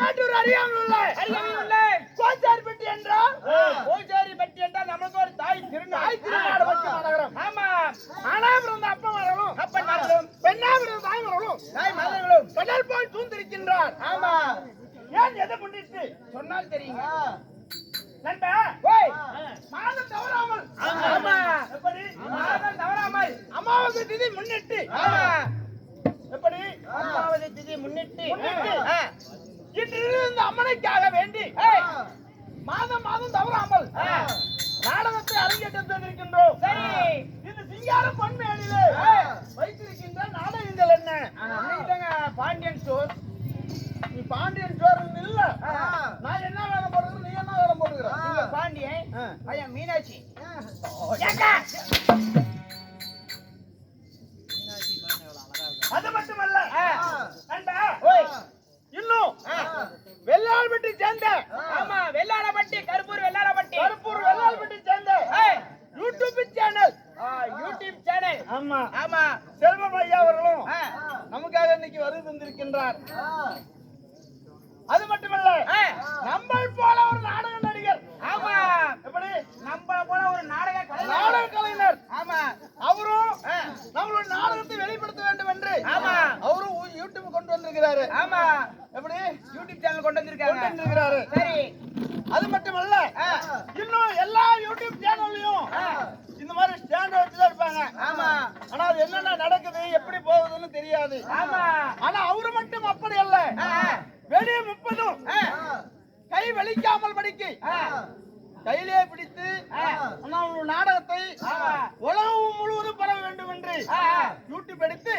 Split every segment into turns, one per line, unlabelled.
மேட்டூர் உள்ள கோச்சாரிப்பட்டி என்றால்
பூஜாரி பட்டி என்றால் நமக்கு ஒரு தாய் திருநாள்
திருநாடு நகரம்
ஆமா.
ஆனா பிறந்த அப்பன் மகளும்
அப்பன் மகளும்
பெண்ணா பிறந்த தாய்
தாய் மகளும்
கடல் போல் சூழ்ந்திருக்கின்றார்.
ஆமா.
ஏன் எதை முன்னிட்டு
சொன்னால் தெரியுங்க.
நண்பா.
ஓய்.
மாதம் தவறாமல்.
ஆமா.
எப்படி?
மாதம் தவறாமல்.
அமாவாசை திதி முன்னிட்டு.
ஆமா.
எப்படி?
அம்மாவதி திதி முன்னிட்டு.
முன்னிட்டு. இன்றிலிருந்து அம்மனைக்காக வேண்டி மாதம் மாதம் தவறாமல். நாடகத்தை அரங்கேற்றம் செய்திருக்கின்றோம்
சரி.
இந்த சிங்கார பொன்மேனிலே. வைத்திருக்கின்ற நாடகங்கள் என்ன?
பாண்டியன் ஸ்டோர்
நீ பாண்டியன் சோழன் இல்ல. நான் என்ன வேலை போடுறது நீ என்ன வேலை போடுகிற?
பாண்டியன். ஐயா மீனாட்சி
ஏக்கா. அது மட்டுமல்ல
ஆ.
நண்பா,
ஓய்
இன்னும்
ஆ.
வெள்ளாள்பட்டி சேர்ந்த
ஆமா வெள்ளாளப்பட்டி கருப்பூர் வெள்ளாளப்பட்டி
கருப்பூர் வெள்ளாள்பட்டி சேர்ந்த
ஏய்.
யூடியூப் சேனல்
ஆ, யூடியூப் சேனல்
ஆமா
ஆமா
செல்வம் ஐயா அவர்களும்
ஆ.
நமக்காக இன்னைக்கு வருகை தந்திருக்கின்றார் அது மட்டுமல்ல
ஆ.
நம்மை போல ஒரு நாடக நடிகர்
ஆமா
எப்படி
நம்மள போல ஒரு நாடக கலைஞர்
நாடக கலைஞர்
ஆமா
அவரும்
ஆ.
நம்மளுடைய நாடகத்தை வெளிப்படுத்த வேண்டும் என்று
ஆமா.
அவரும் ஊ- யூடியூப் கொண்டு வந்திருக்கிறாரு
ஆமா
எப்படி
யூடியூப் சேனல் கொண்டு
கொண்டு
வந்திருக்காங்க
வந்திருக்கிறாரு
சரி
அது மட்டுமல்ல
ஆ.
இன்னும் எல்லா யூடியூப் சேனல்லையும்
ஆ.
இந்த மாதிரி ஸ்டாண்ட் வச்சுதான் இருப்பாங்க
ஆமா
ஆனா அது என்னென்ன நடக்குது எப்படி
ஆமா
ஆனா அவரு மட்டும் அப்படி அல்ல. வெளியே முப்பதும். கை வலிக்காமல் படிக்க. கையிலே பிடித்து நாடகத்தை. உலகம் முழுவதும் பரவ வேண்டும் என்று. யூடியூப் எடுத்து.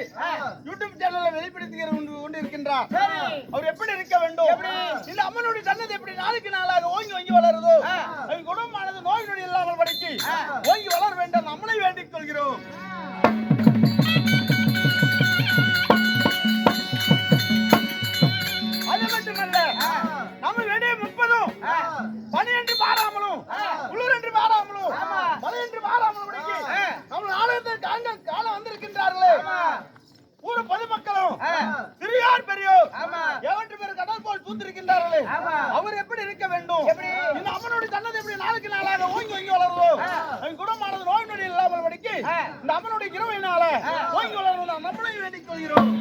யூடியூப் சேனல்ல வெளிப்படுத்துகிற கொண்டு இருக்கின்றார். அவர் எப்படி இருக்க வேண்டும்? இந்த அம்மனுடைய சன்னதி எப்படி நாளுக்கு நாளாக ஓங்கி ஓங்கி வளருதோ. அவன் குடும்பமானது நோய் நொடி இல்லாமல் படிக்கு. ஓங்கி வளர வேண்டும் நம்மளை வேண்டிக் கொள்கிறோம் ஊர் பொதுமக்களும். சிறியார் பெரியோர்
ஆமா.
எவற்று பேர் கடல் போல் சூத்திருக்கின்றார்களே. அவர் எப்படி இருக்க வேண்டும்
எப்படி?
இந்த அம்மனுடைய சன்னதி எப்படி நாளுக்கு நாளாக ஓங்கி ஓங்கி வளருதோ. அவன் குணமானது நோய் நொடி இல்லாமல் படிக்கு. இந்த அம்மனுடைய கிருமையினால
ஆ.
ஓங்கி வளரும் நாம் நம்மளை வேண்டிக் கொள்கிறோம்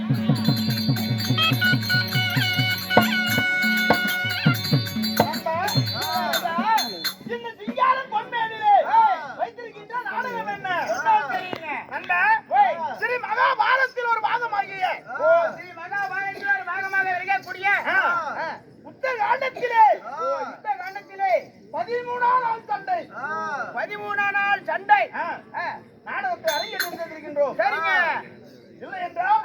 பதிமூணாம் நாள் சண்டை. நாடகத்தை அரங்கேற்றம் செய்திருக்கின்றோம்
சரிங்க.
இல்லை என்றால்.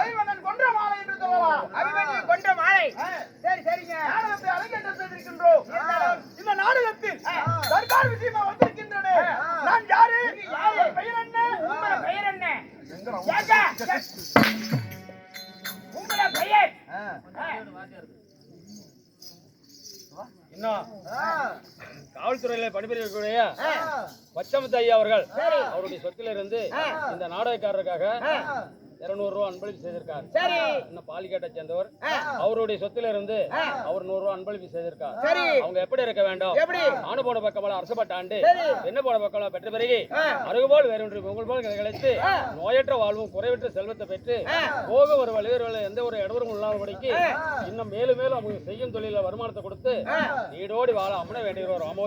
ஐவனன் கொன்ற மாலை என்று சொல்லலாம்.
அபிமன்யு கொன்ற மாலை. சரி சரிங்க.
நாடகத்தை அரங்கேற்றம் செய்திருக்கின்றோம். இந்த நாடகத்தில். சர்க்கார் விஷயமா வந்திருக்கின்றன. நான் யாரு? பெயர் என்ன?
உங்களோட பெயர் என்ன. உங்களோட பெயர்? ஆ.
காவல்துறையில பணிபுரியக்கூடிய. பச்சமுத்து ஐயா அவர்கள். அவருடைய சொத்திலிருந்து. இந்த நாடகக்காரருக்காக. இருநூறு ரூபா அன்பளிப்பு செய்திருக்கார்
சரி
இன்னும் பாலிகேட்டை சேர்ந்தவர். அவருடைய சொத்திலிருந்து
ஆ.
அவர் நூறு ரூபா அன்பளிப்பு செய்திருக்கார்
சரி.
அவங்க எப்படி இருக்க வேண்டும்
எப்படி?
ஆணு போன பக்கமல அரசப்பட்ட ஆண்டு. என்ன போன பக்கமல பெற்ற பிறகு. அருகுபோல் வேறொன்று உங்கள் போல் கிடைத்து. நோயற்ற வாழ்வும் குறைவற்ற செல்வத்தை பெற்று. போக ஒரு வழிவர்கள் எந்த ஒரு இடவரும் இல்லாதபடிக்கு
ஆ.
இன்னும் மேலும் மேலும் அவங்க செய்யும் தொழில வருமானத்தை கொடுத்து. நீடோடி வாழ அம்மனை வேண்டிய ஒரு ராமோ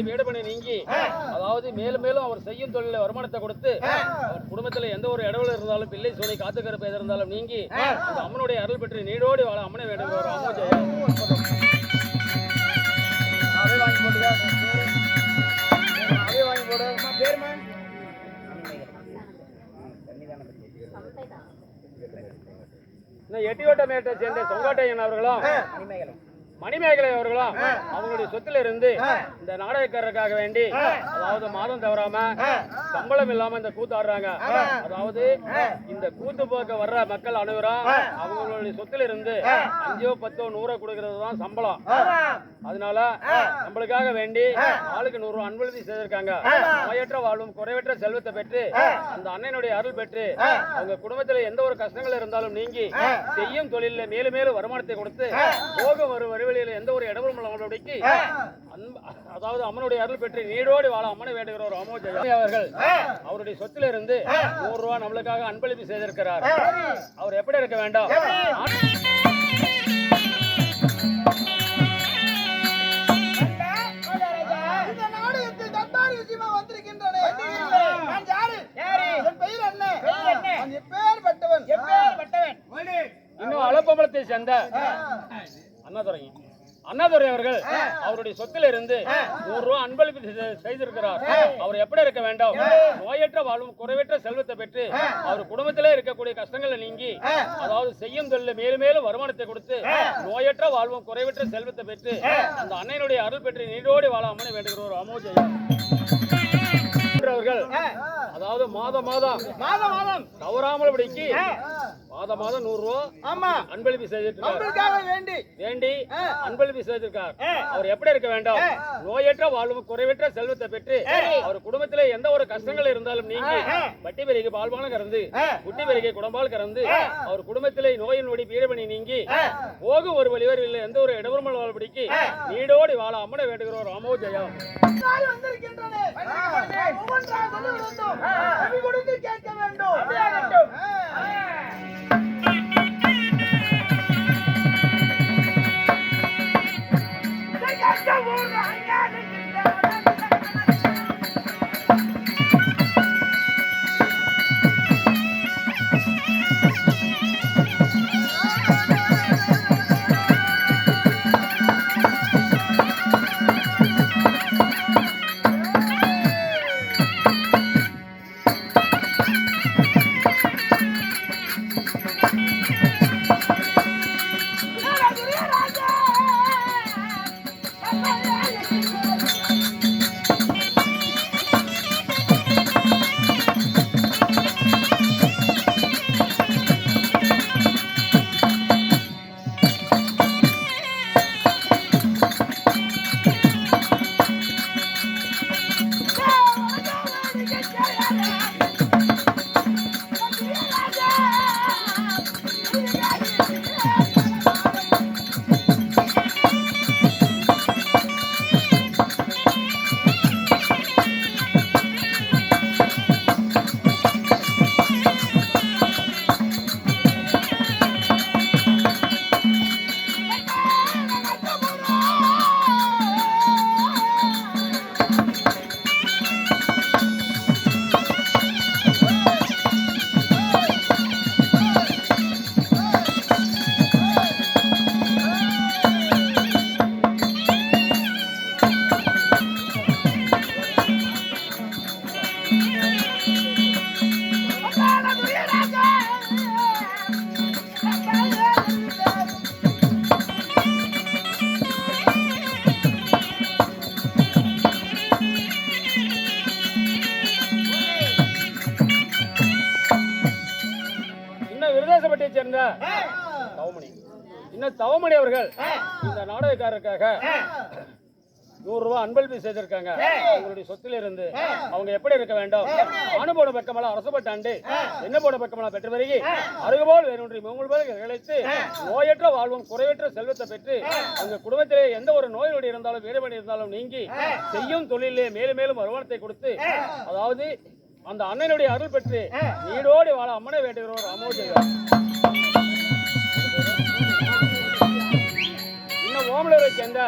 நொடி வீடுபணி நீங்கி அதாவது மேலும் மேலும் அவர் செய்யும் தொழில வருமானத்தை கொடுத்து அவர் குடும்பத்துல எந்த ஒரு இடவுல இருந்தாலும் பிள்ளை சோலை காத்துக்கிற பேர் இருந்தாலும் நீங்கி அந்த அம்மனுடைய அருள் பெற்று நீடோடி வாழ அம்மனை வேண்டும்
வாங்கி போடுங்க அதே வாங்கி போடு. பேருமா
எட்டியோட்டமேட்டை சேர்ந்த சொங்காட்டையன் அவர்களும் மணிமேகலை அவர்களும் அவங்களுடைய சொத்துல இருந்து இந்த நாடகக்காரருக்காக வேண்டி அதாவது மாதம் தவறாம சம்பளம் இல்லாம இந்த கூத்து ஆடுறாங்க. அதாவது இந்த கூத்து போக்க வர்ற மக்கள் அனைவரும் அவங்களுடைய சொத்துல இருந்து அஞ்சோ பத்தோ நூறோ கொடுக்கறது தான் சம்பளம் அதனால நம்மளுக்காக வேண்டி ஆளுக்கு நூறு ரூபாய் அன்பளித்து செய்திருக்காங்க. நோயற்ற வாழ்வும் குறைவற்ற செல்வத்தை பெற்று அந்த அண்ணனுடைய அருள் பெற்று அவங்க குடும்பத்துல எந்த ஒரு கஷ்டங்கள் இருந்தாலும் நீங்கி செய்யும் தொழில மேலும் மேலும் வருமானத்தை கொடுத்து போக வரும் வரிவழியில எந்த ஒரு இடமும் அன்ப- அதாவது அம்மனுடைய அருள் பெற்று நீடோடி வாழ அம்மனை வேண்டுகிற ஒரு அமோ ஜெயம் அவர்கள் அவருடைய சொத்துல இருந்து நூறு ரூபாய் நம்மளுக்காக அன்பளிப்பு செய்திருக்கிறார். அவர் எப்படி இருக்க வேண்டாம்?
இந்த நாடகத்தில் தத்தாரி விஷயமா வந்திருக்கின்றனே. நான் யாரு? என் பெயர் என்ன? நான் எப்பேற்பட்டவன்
இன்னும் அலப்பம்பலத்தை சேர்ந்த அண்ணாதுரை. அண்ணாதுரை அவர்கள் அவருடைய சொத்துல இருந்து நூறு ரூபாய் அன்பளிப்பு செய்~ செய்திருக்கிறார். அவர் எப்படி இருக்க வேண்டும்? நோயற்ற வாழ்வும் குறைவற்ற செல்வத்தை பெற்று அவர் குடும்பத்திலே இருக்கக்கூடிய கஷ்டங்களை நீங்கி அதாவது செய்யும் தொழில மேலும் மேலும் வருமானத்தை கொடுத்து நோயற்ற வாழ்வும் குறைவற்ற செல்வத்தை பெற்று அந்த அன்னையினுடைய அருள் பெற்று நீடோடி வாழ அம்மனை வேண்டுகிற ஒரு அமோஜயம் அதாவது மாதம் மாதம்
மாதம் மாதம்.
தவறாமல் படிக்கு மாதம் மாதம் நூறு
ஆமா.
அன்பளிப்பு
நம்மளுக்காக வேண்டி.
வேண்டி அன்பளிப்பு செய்திருக்கார். அவர் எப்படி இருக்க வேண்டும்? நோயற்ற வாழ்வும் குறைவற்ற செல்வத்தை பெற்று அவர் குடும்பத்திலே எந்த ஒரு கஷ்டங்கள் இருந்தாலும் நீங்கி வட்டி பெருகி பால்பான கறந்து குட்டி பெருகி குடம்பால் கறந்து அவர் குடும்பத்திலே நோயின் நொடி பீடபணி நீங்கி போகும் ஒரு வழிவர் இல்லை எந்த ஒரு இடவருமல் வாழ்படிக்கு நீடோடி வாழ அம்மனை வேண்டுகிற ஒரு அமோ ஜெயம்
ஒவ்வொன்றாக கொடுத்து கேட்க வேண்டும்.
தேசப்பட்டியை சேர்ந்த தவமணி. இன்னும் தவமணி அவர்கள்? இந்த நாடகக்காரருக்காக நூறு ரூபாய் அன்பளிப்பு செய்திருக்காங்க அவங்களுடைய சொத்துல இருந்து அவங்க எப்படி இருக்க வேண்டும்? அனுபவ பக்கமெல்லாம் அரசப்பட்டாண்டு என்ன போன பக்கமெல்லாம் பெற்று பிறகு அருகுபோல் வேறொன்றி மூன்று இழைத்து நோயற்ற வாழ்வும் குறைவற்ற செல்வத்தை பெற்று அவங்க குடும்பத்திலே எந்த ஒரு நோய் நொடி இருந்தாலும் வேறுபடி இருந்தாலும் நீங்கி செய்யும் தொழிலே மேலும் மேலும் வருமானத்தை கொடுத்து அதாவது அந்த அண்ணனுடைய அருள் பெற்று நீடோடி வாழ அம்மனை வேண்டுகிற ஒரு அமோஜகம் ஓமலூரை சேர்ந்த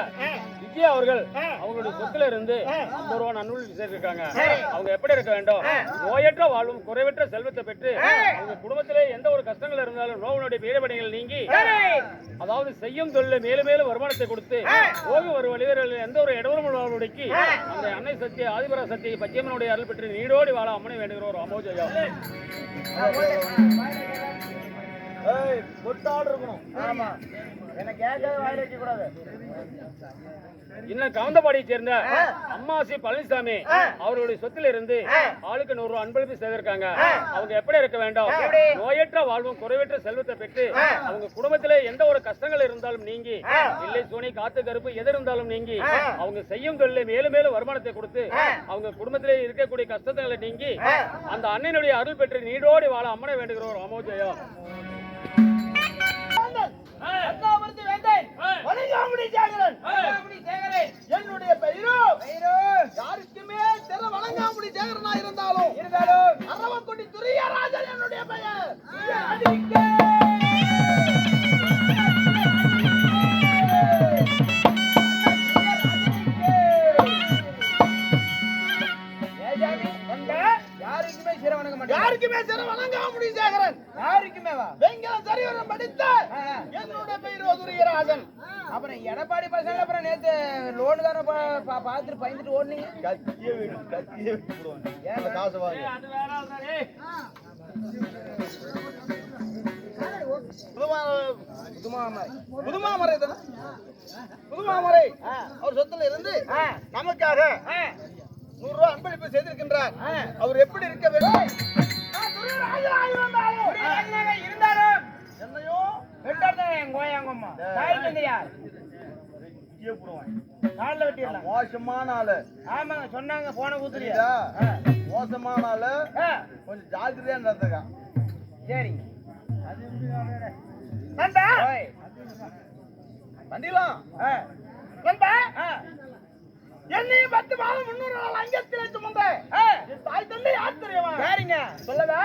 விஜயா அவர்கள் அவங்களுடைய சொத்துல இருந்து ஐம்பது ரூபா நன்னூல் சேர்த்திருக்காங்க அவங்க எப்படி இருக்க வேண்டும்? நோயற்ற வாழ்வும் குறைவற்ற செல்வத்தை பெற்று அவங்க குடும்பத்திலே எந்த ஒரு கஷ்டங்கள் இருந்தாலும் நோவனுடைய பீடபடிகள் நீங்கி அதாவது செய்யும் தொழில மேலும் மேலும் வருமானத்தை கொடுத்து போக ஒரு வழிவர்கள் எந்த ஒரு இடவரும் உடைக்கி அந்த அன்னை சக்தி ஆதிபர சக்தி பச்சையம்மனுடைய அருள் பெற்று நீடோடி வாழ அம்மனை வேண்டுகிறோம். ராமோஜயா
ஏய் பொட்டாடு இருக்கணும்.
ஆமா. வாயில வைக்க கூடாது
இன்னும் கவுந்தபாடியை சேர்ந்த அம்மாசி பழனிசாமி அவர்களுடைய சொத்துல இருந்து ஆளுக்கு நூறு ரூபாய் அன்பளிப்பு செய்திருக்காங்க. அவங்க எப்படி இருக்க வேண்டும்? நோயற்ற வாழ்வும் குறைவற்ற செல்வத்தை பெற்று அவங்க குடும்பத்திலே எந்த ஒரு கஷ்டங்கள் இருந்தாலும் நீங்கி இல்லை சோனி காத்து கருப்பு எது இருந்தாலும் நீங்கி அவங்க செய்யும் தொழிலை மேலும் மேலும் வருமானத்தை கொடுத்து அவங்க குடும்பத்திலே இருக்கக்கூடிய கஷ்டங்களை நீங்கி அந்த அண்ணனுடைய அருள் பெற்று நீடோடி வாழ அம்மனை வேண்டுகிறோம். ராமோஜயம்
அண்ணாமூர்த்தி வேந்தன் வணங்காமுடி சேகரன். சேகரன்.
என்னுடைய பெயரோ?
பெயரோ?
யாருக்குமே திற வணங்காமுடி சேகரனா இருந்தாலும்?
இருந்தாலும்.
அரவக்குடி துரியராஜன் என்னுடைய பெயர். புதுமாமரை தானே? புதுமாமரை. அவர் சொத்துல இருந்து நமக்காக நூறு ரூபாய் அன்பளிப்பு செய்திருக்கின்றார். அவர் எப்படி இருக்க வேண்டும்?
இருந்தாலும்
என்னையோ மோசமான ஆளு.
ஆமாங்க சொன்னாங்க போன கூத்துறியா
மோசமான ஆளு. கொஞ்சம் ஜாக்கிரதையா நடந்துக்கான்
சரி ஆ.
என்னையும் பத்து மாதம் முன்னூறு நாள் அங்கத்திலே சுமந்த தாய் தந்தை யார் தெரியுமா?
யாருங்க?
சொல்லவா?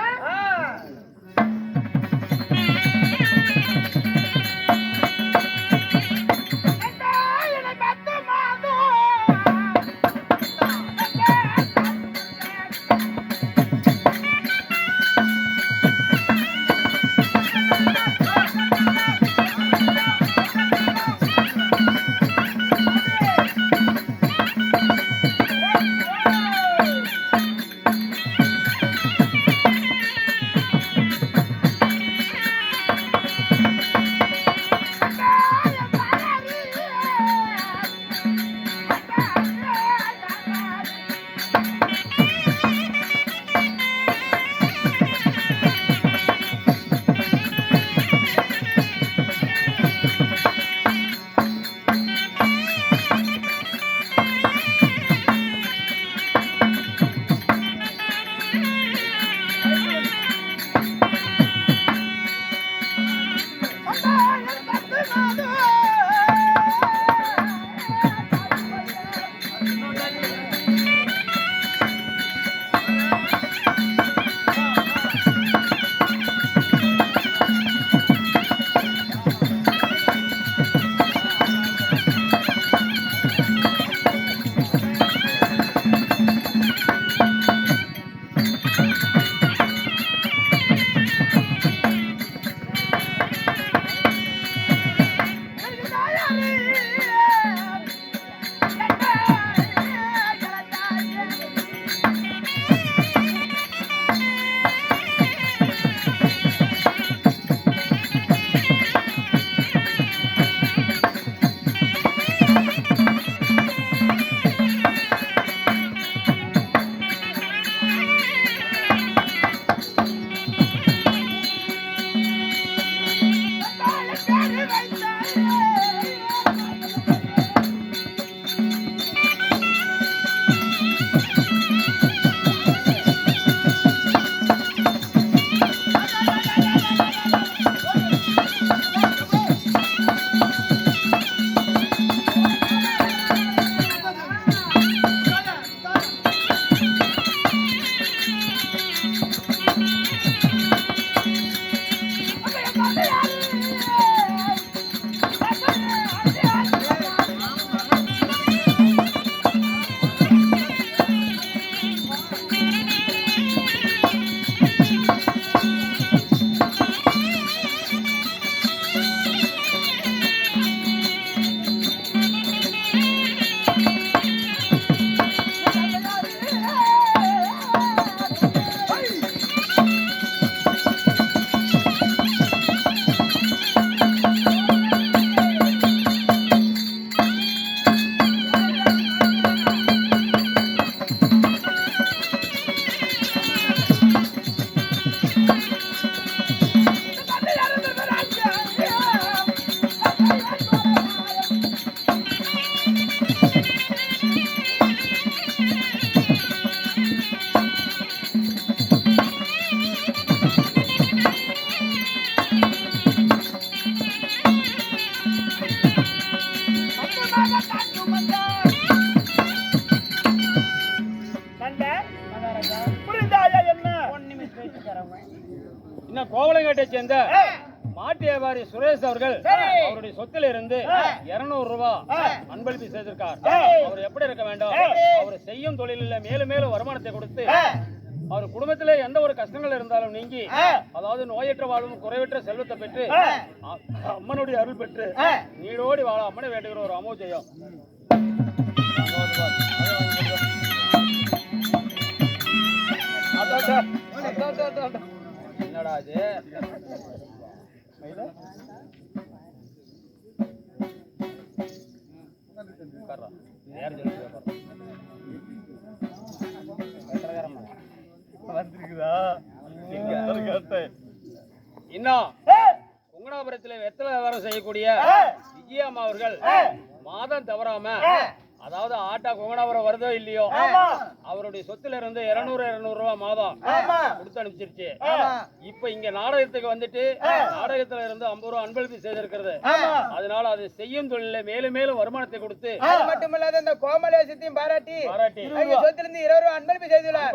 என்ன?
இன்னும் சேர்ந்த மாட்டு வியாபாரி சுரேஷ் அவர்கள் அவருடைய சொத்துல இருந்து இருநூறு ரூபாய் அன்பளிப்பு செய்திருக்கார். அவர் எப்படி இருக்க வேண்டும்? அவர் செய்யும் தொழிலில் மேலும் மேலும் வருமானத்தை கொடுத்து அவர் குடும்பத்திலே எந்த ஒரு கஷ்டங்கள் இருந்தாலும் நீங்கி அதாவது நோயற்ற வாழ்வும் குறைவற்ற செல்வத்தை பெற்று அம்மனுடைய அருள் பெற்று நீடோடி வாழ அம்மனை வேண்டுகிற ஒரு அமோஜயம். என்னடா உட்கார்றா.
வந்திருக்குதா?
இன்னும் குங்கடாபுரத்தில் வெத்தலை வியாபாரம் செய்யக்கூடிய விஜயம்மா அவர்கள் மாதம் தவறாம அதாவது ஆட்டா குங்கடாபுரம் வருதோ இல்லையோ? அவருடைய சொத்துல இருந்து இருநூறு இருநூறு ரூபாய் மாதம் கொடுத்து அனுப்பிச்சிருச்சு. இப்ப இங்க நாடகத்துக்கு வந்துட்டு நாடகத்துல இருந்து ஐம்பது ரூபாய் அன்பளிப்பு செய்திருக்கிறது. அதனால அது செய்யும் தொழில மேலும் மேலும் வருமானத்தை கொடுத்து
அது மட்டும் இல்லாத இந்த கோமலேசத்தையும் பாராட்டி
பாராட்டி.
அவங்க சொத்திலிருந்து இருபது ரூபா அன்பளிப்பு செய்துள்ளார்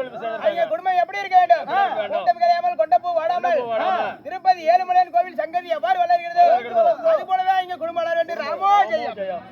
குடும்பம் எப்படி இருக்க வேண்டும்? கூட்டம் கிடையாமல் கொண்டப்பூ வாடாமல்.
கொண்டப்பூ வாடாமல்.
திருப்பதி ஏழுமலையான் கோவில் சங்கதி எவ்வாறு வளர்கிறது?
வளர்கிறது.
அது போலவே இங்க குடும்பம் வளர வேண்டும். ராமோ ஜெயம்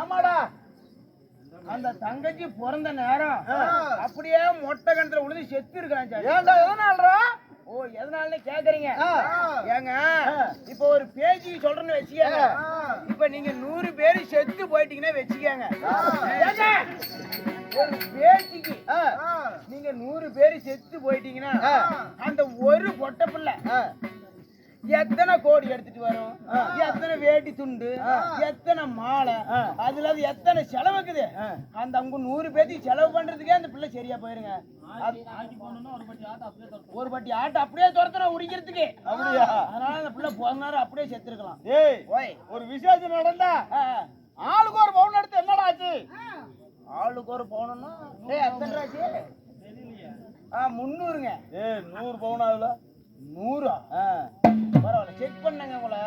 ஆமாடா.
அந்த தங்கச்சி பிறந்த நேரம் அப்படியே மொட்டை கணத்துல உழுது செத்து இருக்கான் சார்
ஏன்டா எதனாலடா?
ஓ எதனால கேக்குறீங்க. ஏங்க இப்ப ஒரு பேஜி சொல்றேன்னு வச்சுக்கோங்க. இப்ப நீங்க நூறு பேரு செத்து போயிட்டீங்கன்னா வச்சுக்கோங்க. ஒரு பேச்சுக்கு நீங்க நூறு பேரு செத்து போயிட்டீங்கன்னா அந்த ஒரு பொட்டை பிள்ளை எத்தனை கோடி எடுத்துட்டு வரும்? எத்தனை வேட்டி துண்டு? எத்தனை மாலை? அதுல அது எத்தனை செலவுக்குது? அந்த அவங்க நூறு பேத்துக்கு செலவு பண்றதுக்கே அந்த பிள்ளை சரியா போயிருங்க. ஒரு பட்டி ஆட்டை அப்படியே துரத்துறோம் உரிக்கிறதுக்கு.
அப்படியா?
அதனால அந்த பிள்ளை போன நேரம் அப்படியே செத்துருக்கலாம்.
ஏய்
ஓய்.
ஒரு விசேஷம் நடந்தா
ஆ,
ஆளுக்கு ஒரு பவுன் எடுத்து என்னடா ஆச்சு?
ஆளுக்கு ஒரு போகணும்னா ஏய் எத்தனை ஆச்சு? ஆ முந்நூறுங்க.
ஏய் நூறு பவுன் ஆகுல
நூறா? பரவாயில்ல செக் பண்ணுங்க உங்களை.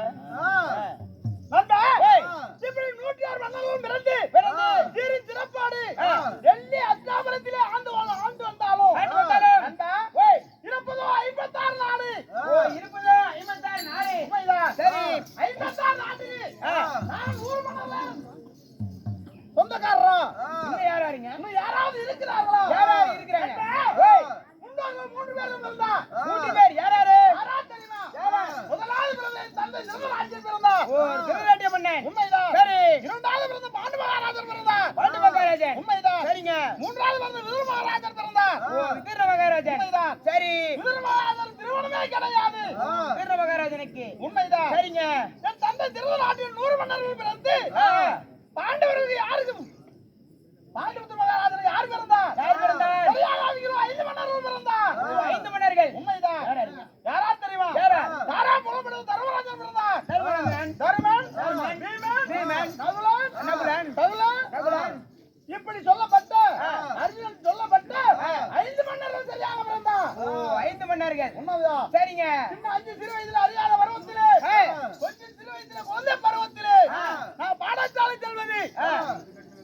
சொந்தக்காரரா?
இன்னும் யாரா இருங்க
இன்னும் யாராவது இருக்கிறார்களா?
யாராவது இருக்கிறாங்க?
பேரும் இருந்தா.
நூற்றி பேர் யாராரு
யாரா தெரியுமா
யாரா?
முதலாவது பிறந்த என் தந்தை நிர்மலாட்சியர் பிறந்தார்.
ஓ. திருநாட்டிய மன்னன்.
உண்மைதான்.
சரி.
இரண்டாவது பிறந்த பாண்டு மகாராஜர் பிறந்தார்.
பாண்டு மகாராஜன்.
உண்மைதான்.
சரிங்க.
மூன்றாவது பிறந்த விதுர மகாராஜர் பிறந்தார்.
ஓ விதிர
உண்மைதான்.
சரி.
விதுர மகாராஜர் திருமணமே கிடையாது.
விதிர மகாராஜனுக்கு.
உண்மைதான்.
சரிங்க.
என் தந்தை திருநாட்டில் நூறு மன்னர்கள் பிறந்து. பாண்டவர்களுக்கு யாருக்கும் பாண்டுபுத்திர மகாராஜருக்கு யார் பிறந்தார்
யார் பிறந்தார்?
சரியாக அவங்களும் ஐந்து மன்னர்கள் பிறந்தார்
ஓ, ஐந்து மன்னர்கள்
உண்மைதான்
யாரா இருங்க?
யாரா தெரியுமா
யாரா?
தாரா புலப்படும் தர்மராஜன் பிறந்தார்
தர்மராஜன்.
தருமன்
தருமன்.
பீமன்
பீமன்.
நகுலன்
நகுலன்.
தகுலன்.
நகுலன்.
இப்படி சொல்லப்பட்ட
ஆ.
அர்ஜுனன் சொல்லப்பட்ட
ஆ.
ஐந்து மன்னர்கள் சரியாக பிறந்தார்
ஓ ஐந்து மன்னர்கள்
உண்மைதான்
சரிங்க
அஞ்சு சிறு வயதில் அறியாத பருவத்திலே. கொஞ்சம் சிறு வயதிலே குழந்தை பருவத்திலே. நான் பாடசாலை செல்வது.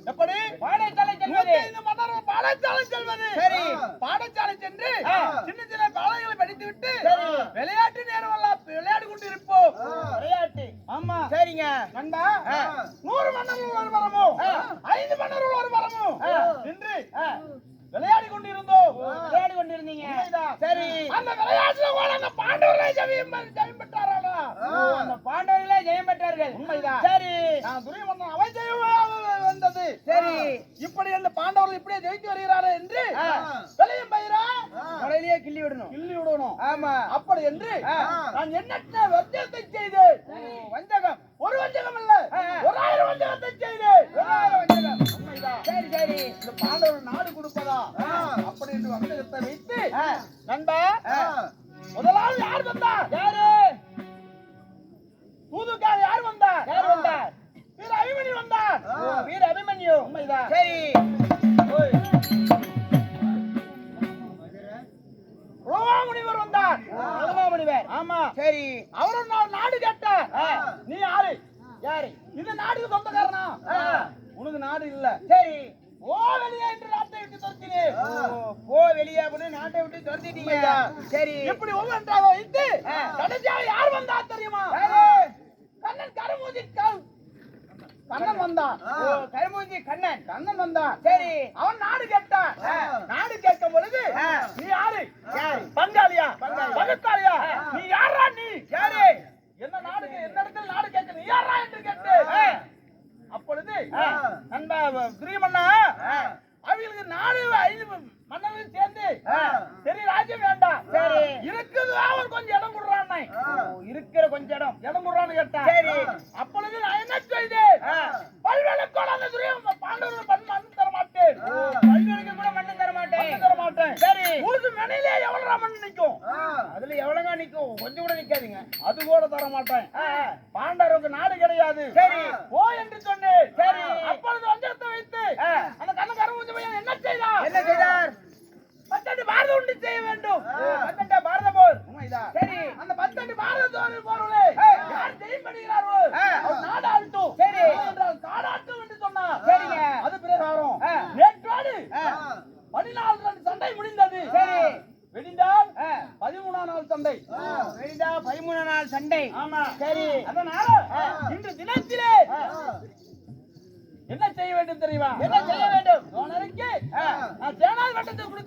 எப்படி நூத்தி
செல்வது
ஐந்து மன்னர்கள் பாடசாலை செல்வது
சரி.
பாடசாலை சென்று. சின்ன சின்ன பாடங்களை படித்து விட்டு. விளையாட்டு நேரம் எல்லாம் விளையாடி கொண்டு இருப்போம்
விளையாட்டு
ஆமா
சரிங்க
நண்பா. நூறு மன்னர்கள் ஒரு மரமும். ஐந்து மன்னர்கள் ஒரு மரமும்
ஆ.
என்று
ஆ,
விளையாடி கொண்டு இருந்தோம்
விளையாடி கொண்டிருந்தீங்க
உண்மைதான்.
சரி
அந்த விளையாட்டுல கூட அந்த பாண்டவர்களை ஜெயம் ஜெயம் பெற்றாரா
அந்த பாண்டவர்களே ஜெயம் பெற்றார்கள்.
உண்மைதான்.
சரி.
நான் துரியமன்னன் அவன் வந்தது
சரி.
இப்படி அந்த பாண்டவர்கள் இப்படியே ஜெயித்து வருகிறார்கள் என்று. விளையும் பயிரா?
கொலையிலேயே கிள்ளி விடணும்.
கிள்ளி விடணும்.
ஆமா.
அப்படி என்று. நான் எண்ணற்ற வஞ்சகத்தை செய்து
ஓ, வஞ்சகம்.
ஒரு வஞ்சகம் இல்ல. ஒரு ஆயிரம் வஞ்சகத்தை செய்து
ஆயிரம் வஞ்சகம். சரி சரி.
இந்த பாண்டவர் நாடு கொடுப்பதா? அப்படி என்று வஞ்சகத்தை வைத்து நண்பா. முதலாவது யார் வந்தார்?
யாரு?
தூதுக்காக யார் வந்தார்?
யார் வந்தார்?
வீர அபிமன்யு வந்தார்.
ஓ, வீர அபிமன்யு
உண்மைதான்.
சரி.
உலகாமுனிவர் வந்தார்.
முனிவர்
ஆமா.
சரி.
அவரும் நான் நாடு கேட்டார்.
ஆ.
நீ யாரு?
யாரு?
இந்த நாடுக்கு சொந்தக்காரனா. உனக்கு நாடு இல்ல.
சரி.
ஓ வெளியே என்று நாட்டை விட்டு துரத்தினேன்
போ வெளியே அப்படின்னு நாட்டை விட்டு துரத்திட்டீங்க. சரி.
இப்படி ஒவ்வொன்றாக வைத்து. கடைசியாக யார் வந்தா தெரியுமா? கண்ணன் கல்- கண்ணன் வந்தான்
ஓ, கருமூஞ்சி கண்ணன்
கண்ணன் வந்தான்
சரி
அவன் நாடு கேட்டான். நாடு கேட்கும் பொழுது. நீ யாரு? பங்காளியா
பங்காளி.
பகத்தாளியா. நீ யாரா நீ
யாரு
என்ன நாடு என்ன இடத்துல நாடு கேட்க நீ யாரா என்று கேட்டு. அப்பொழுது. நண்பா கிரீமண்ணா. அவங்களுக்கு நாலு ஐந்து மன்னர்கள் சேர்ந்து. சரி ராஜ்யம் வேண்டாம்.
சரி.
இருக்குது அவர் கொஞ்சம் இடம் கொடுறான்
இருக்கிற கொஞ்ச இடம்.
இடம் கொடுறான்னு கேட்டான்
சரி.
அப்பொழுது நான் என்ன செய்தேன்?
ஆ.
பல்வேலைக்கோட அந்த துரியம் பாண்டவர்கள் பண்ண மண் தர மாட்டேன்.
பல்வேலுக்கு கூட மண்ணு தர மாட்டேன்.
மண் தர மாட்டேன்.
சரி.
ஊருக்கு மேனிலே எவ்வளவு மண் நிக்கும்?
அதுல எவ்வளவுங்க நிக்கும்? கொஞ்சம் கூட நிக்காதீங்க.
அது கூட தர மாட்டேன். பாண்டவருக்கு நாடு கிடையாது.
சரி.
போ என்று சொன்னேன்.
சரி.
அப்பொழுது வஞ்சகத்தை வைத்து. அந்த கண்ணக்காரன் கொஞ்சம் பையன் என்ன செய்தார்
என்ன செய்தார்
பத்தடி பாரத உண்டு செய்ய வேண்டும்.
பத்தெண்டா பாரத போர். சரி
அந்த பத்தடி பாரத தோழி போறவர்களே
ஏய்.
யார் ஜெயிப்படுகிறார்களோ. அவர் நாடாட்டும்
சரி.
என்றால் காடாட்டும் என்று சொன்னார்.
சரிங்க.
அது பிரகாரம். நேற்றோடு. பதினாலு ரன் சண்டை முடிந்தது.
சரி.
வெடிந்தால். பதிமூணாம் நாள் சண்டை.
சரிடா பதிமூணு நாள் சண்டை.
ஆமா.
சரி.
அதனால இன்று தினத்திலே என்ன செய்ய வேண்டும் தெரியுமா?
என்ன செய்ய வேண்டும்?
நான் சேனால் வட்டத்தை கொடுக்க